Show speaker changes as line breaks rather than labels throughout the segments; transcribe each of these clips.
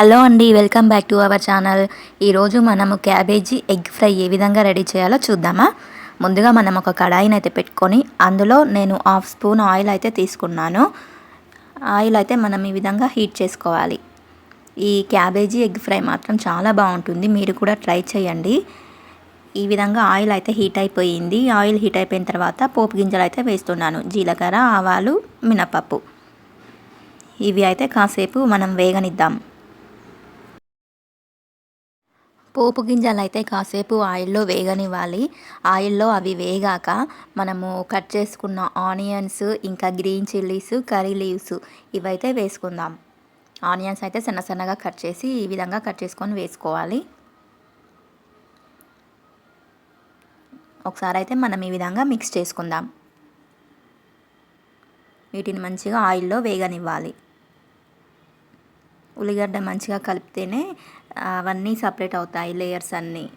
Hello అండి welcome back to our channel. ఈరోజు మనము క్యాబేజీ ఎగ్ ఫ్రై ఏ విధంగా రెడీ చేయాలో చూద్దామా? ముందుగా మనం ఒక కడాయిని అయితే పెట్టుకొని అందులో నేను హాఫ్ స్పూన్ ఆయిల్ అయితే తీసుకున్నాను. ఆయిల్ అయితే మనం ఈ విధంగా హీట్ చేసుకోవాలి. ఈ క్యాబేజీ ఎగ్ ఫ్రై మాత్రం చాలా బాగుంటుంది. మీరు కూడా ట్రై చేయండి. ఈ విధంగా ఆయిల్ అయితే హీట్ అయిపోయింది. ఆయిల్ హీట్ అయిపోయిన తర్వాత పోపు గింజలు అయితే వేస్తున్నాను. జీలకర్ర ఆవాలు మినపప్పు. ఇవి అయితే కాసేపు మనం వేగనిద్దాం. పోపు గింజలు అయితే కాసేపు ఆయిల్లో వేగనివ్వాలి. ఆయిల్లో అవి వేగాక మనము కట్ చేసుకున్న ఆనియన్స్ ఇంకా గ్రీన్ చిల్లీస్ కర్రీ లీవ్స్ ఇవైతే వేసుకుందాం. ఆనియన్స్ అయితే సన్న సన్నగా కట్ చేసి ఈ విధంగా కట్ చేసుకొని వేసుకోవాలి. ఒకసారి అయితే మనం ఈ విధంగా మిక్స్ చేసుకుందాం. వీటిని మంచిగా ఆయిల్లో వేగనివ్వాలి. ఉల్లిగడ్డ మంచిగా కలిపితేనే అవన్నీ సపరేట్ అవుతాయి లేయర్స్ అన్నీ.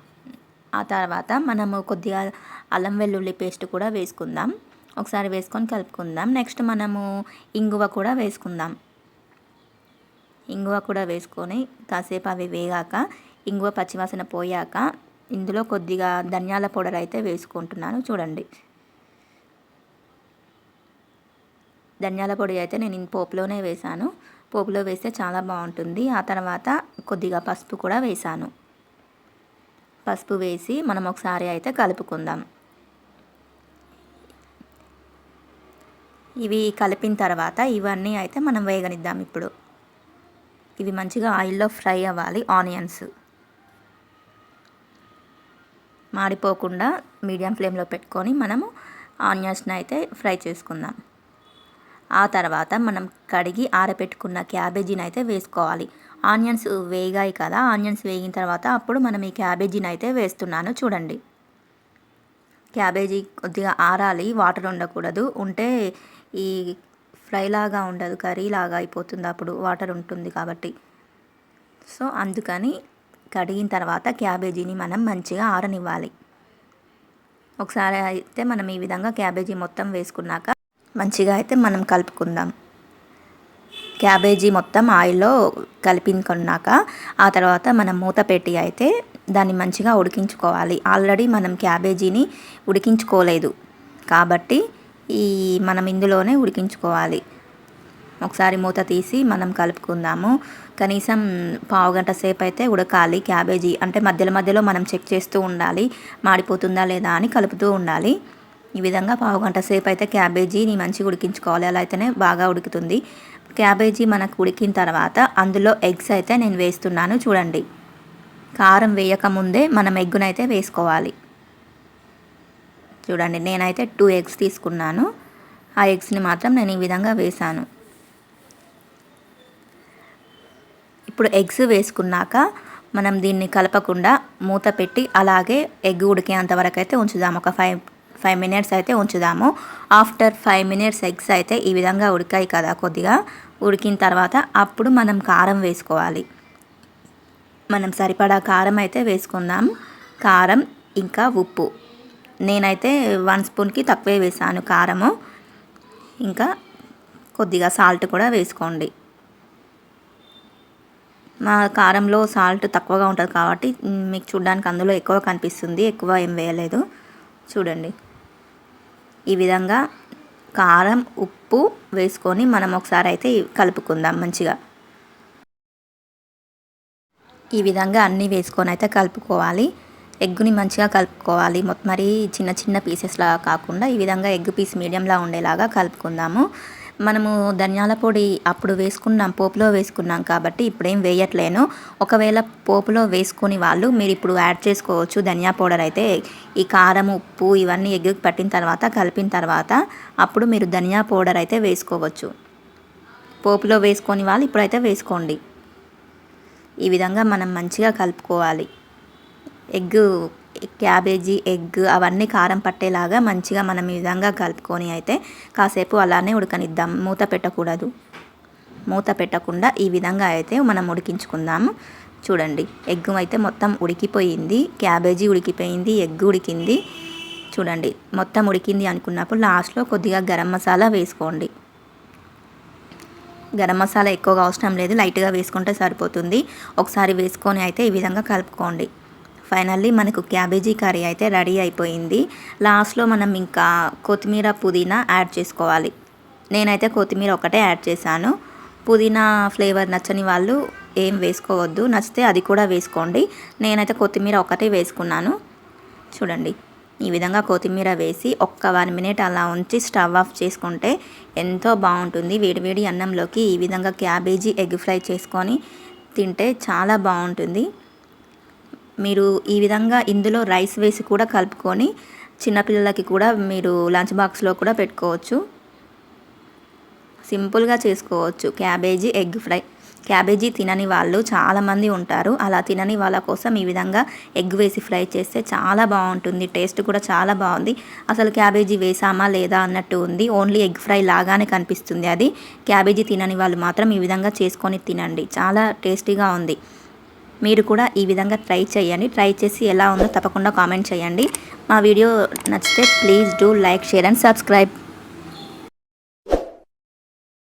ఆ తర్వాత మనము కొద్దిగా అల్లం వెల్లుల్లి పేస్ట్ కూడా వేసుకుందాం. ఒకసారి వేసుకొని కలుపుకుందాం. నెక్స్ట్ మనము ఇంగువ కూడా వేసుకుందాం. ఇంగువ కూడా వేసుకొని కాసేపు అవి వేగాక ఇంగువ పచ్చివాసన పోయాక ఇందులో కొద్దిగా ధనియాల పౌడర్ అయితే వేసుకుంటున్నాను. చూడండి. ధనియాల పొడి అయితే నేను పోపులోనే వేశాను. పోపులో వేస్తే చాలా బాగుంటుంది. ఆ తర్వాత కొద్దిగా పసుపు కూడా వేసాను. పసుపు వేసి మనం ఒకసారి అయితే కలుపుకుందాం. ఇవి కలిపిన తర్వాత ఇవన్నీ అయితే మనం వేగనిద్దాం ఇప్పుడు. ఇవి మంచిగా ఆయిల్లో ఫ్రై అవ్వాలి. ఆనియన్స్ మాడిపోకుండా మీడియం ఫ్లేమ్లో పెట్టుకొని మనము ఆనియన్స్ని అయితే ఫ్రై చేసుకుందాం. ఆ తర్వాత మనం కడిగి ఆరబెట్టుకున్న క్యాబేజీని అయితే వేసుకోవాలి. ఆనియన్స్ వేగాయి కదా ఆనియన్స్ వేగిన తర్వాత అప్పుడు మనం ఈ క్యాబేజీని అయితే వేస్తున్నాను చూడండి. క్యాబేజీ కొద్దిగా ఆరాలి వాటర్ ఉండకూడదు. ఉంటే ఈ ఫ్రై లాగా ఉండదు కర్రీ లాగా అయిపోతుంది అప్పుడు వాటర్ ఉంటుంది కాబట్టి. సో అందుకని కడిగిన తర్వాత క్యాబేజీని మనం మంచిగా ఆరనివ్వాలి. ఒకసారి అయితే మనం ఈ విధంగా క్యాబేజీ మొత్తం వేసుకున్నాక మంచిగా అయితే మనం కలుపుకుందాం. క్యాబేజీ మొత్తం ఆయిల్లో కలిపించుకున్నాక ఆ తర్వాత మనం మూత పెట్టి అయితే దాన్ని మంచిగా ఉడికించుకోవాలి. ఆల్రెడీ మనం క్యాబేజీని ఉడికించుకోలేదు. కాబట్టి ఈ మనం ఇందులోనే ఉడికించుకోవాలి. ఒకసారి మూత తీసి మనం కలుపుకుందాము. కనీసం పావు గంట సేపు అయితే ఉడకాలి క్యాబేజీ. అంటే మధ్యలో మధ్యలో మనం చెక్ చేస్తూ ఉండాలి. మాడిపోతుందా లేదా అని కలుపుతూ ఉండాలి. ఈ విధంగా పావు గంట సేపు అయితే క్యాబేజీని మంచిగా ఉడికించుకోవాలి. అలా అయితేనే బాగా ఉడుకుతుంది. క్యాబేజీ మనకు ఉడికిన తర్వాత అందులో ఎగ్స్ అయితే నేను వేస్తున్నాను చూడండి. కారం వేయకముందే మనం ఎగ్గునైతే వేసుకోవాలి. చూడండి నేనైతే టూ ఎగ్స్ తీసుకున్నాను. ఆ ఎగ్స్ని మాత్రం నేను ఈ విధంగా వేశాను. ఇప్పుడు ఎగ్స్ వేసుకున్నాక మనం దీన్ని కలపకుండా మూత పెట్టి అలాగే ఎగ్ ఉడికేంత వరకు అయితే ఉంచుదాం. ఒక ఫైవ్ ఫైవ్ మినిట్స్ అయితే ఉంచుదాము. ఆఫ్టర్ ఫైవ్ మినిట్స్ ఎగ్స్ అయితే ఈ విధంగా ఉడికాయి కదా కొద్దిగా. ఉడికిన తర్వాత అప్పుడు మనం కారం వేసుకోవాలి. మనం సరిపడా కారం అయితే వేసుకుందాం. కారం ఇంకా ఉప్పు. నేనైతే వన్ స్పూన్కి తక్కువే వేసాను కారము. ఇంకా కొద్దిగా సాల్ట్ కూడా వేసుకోండి. మా కారంలో సాల్ట్ తక్కువగా ఉంటుంది కాబట్టి మీకు చూడడానికి అందులో ఎక్కువ కనిపిస్తుంది ఎక్కువ ఏం వేయలేదు. చూడండి. ఈ విధంగా కారం ఉప్పు వేసుకొని మనం ఒకసారి అయితే కలుపుకుందాం మంచిగా. ఈ విధంగా అన్నీ వేసుకొని అయితే కలుపుకోవాలి. ఎగ్గుని మంచిగా కలుపుకోవాలి. మరి చిన్న చిన్న పీసెస్లా కాకుండా ఈ విధంగా ఎగ్ పీస్ మీడియంలా ఉండేలాగా కలుపుకుందాము. మనము ధనియాల పొడి అప్పుడు వేసుకున్నాం పోపులో వేసుకున్నాం కాబట్టి ఇప్పుడేం వేయట్లేను. ఒకవేళ పోపులో వేసుకుని వాళ్ళు మీరు ఇప్పుడు యాడ్ చేసుకోవచ్చు ధనియా పౌడర్ అయితే. ఈ కారం ఉప్పు ఇవన్నీ ఎగ్గుకి పట్టిన తర్వాత కలిపిన తర్వాత అప్పుడు మీరు ధనియా పౌడర్ అయితే వేసుకోవచ్చు. పోపులో వేసుకొని వాళ్ళు ఇప్పుడైతే వేసుకోండి. ఈ విధంగా మనం మంచిగా కలుపుకోవాలి. ఎగ్ క్యాబేజీ ఎగ్ అవన్నీ కారం పట్టేలాగా మంచిగా మనం ఈ విధంగా కలుపుకొని అయితే కాసేపు అలానే ఉడకనిద్దాం. మూత పెట్టకూడదు. మూత పెట్టకుండా ఈ విధంగా అయితే మనం ఉడికించుకుందాము. చూడండి ఎగ్ అయితే మొత్తం ఉడికిపోయింది. క్యాబేజీ ఉడికిపోయింది ఎగ్ ఉడికింది. చూడండి మొత్తం ఉడికింది అనుకున్నప్పుడు లాస్ట్లో కొద్దిగా గరం మసాలా వేసుకోండి. గరం మసాలా ఎక్కువగా అవసరం లేదు. లైట్గా వేసుకుంటే సరిపోతుంది. ఒకసారి వేసుకొని అయితే ఈ విధంగా కలుపుకోండి. ఫైనల్లీ మనకు క్యాబేజీ కర్రీ అయితే రెడీ అయిపోయింది. లాస్ట్లో మనం ఇంకా కొత్తిమీర పుదీనా యాడ్ చేసుకోవాలి. నేనైతే కొత్తిమీర ఒకటే యాడ్ చేశాను. పుదీనా ఫ్లేవర్ నచ్చని వాళ్ళు ఏం వేసుకోవద్దు. నచ్చితే అది కూడా వేసుకోండి. నేనైతే కొత్తిమీర ఒకటే వేసుకున్నాను. చూడండి ఈ విధంగా కొత్తిమీర వేసి ఒక్క వన్ మినిట్ అలా ఉంచి స్టవ్ ఆఫ్ చేసుకుంటే ఎంతో బాగుంటుంది. వేడివేడి అన్నంలోకి ఈ విధంగా క్యాబేజీ ఎగ్ ఫ్రై చేసుకొని తింటే చాలా బాగుంటుంది. మీరు ఈ విధంగా ఇందులో రైస్ వేసి కూడా కలుపుకొని చిన్నపిల్లలకి కూడా మీరు లంచ్ బాక్స్లో కూడా పెట్టుకోవచ్చు. సింపుల్గా చేసుకోవచ్చు. Cabbage egg fry. క్యాబేజీ తినని వాళ్ళు చాలామంది ఉంటారు. అలా తినని వాళ్ళ కోసం ఈ విధంగా ఎగ్ వేసి ఫ్రై చేస్తే చాలా బాగుంటుంది. టేస్ట్ కూడా చాలా బాగుంది. అసలు క్యాబేజీ వేసామా లేదా అన్నట్టు ఉంది. ఓన్లీ ఎగ్ ఫ్రై లాగానే కనిపిస్తుంది అది. క్యాబేజీ తినని వాళ్ళు మాత్రం ఈ విధంగా చేసుకొని తినండి. చాలా టేస్టీగా ఉంది. మీరు కూడా ఈ విధంగా ట్రై చేయండి. ట్రై చేసి ఎలా ఉందో తప్పకుండా కామెంట్ చేయండి. మా వీడియో నచ్చితే please do like share and subscribe.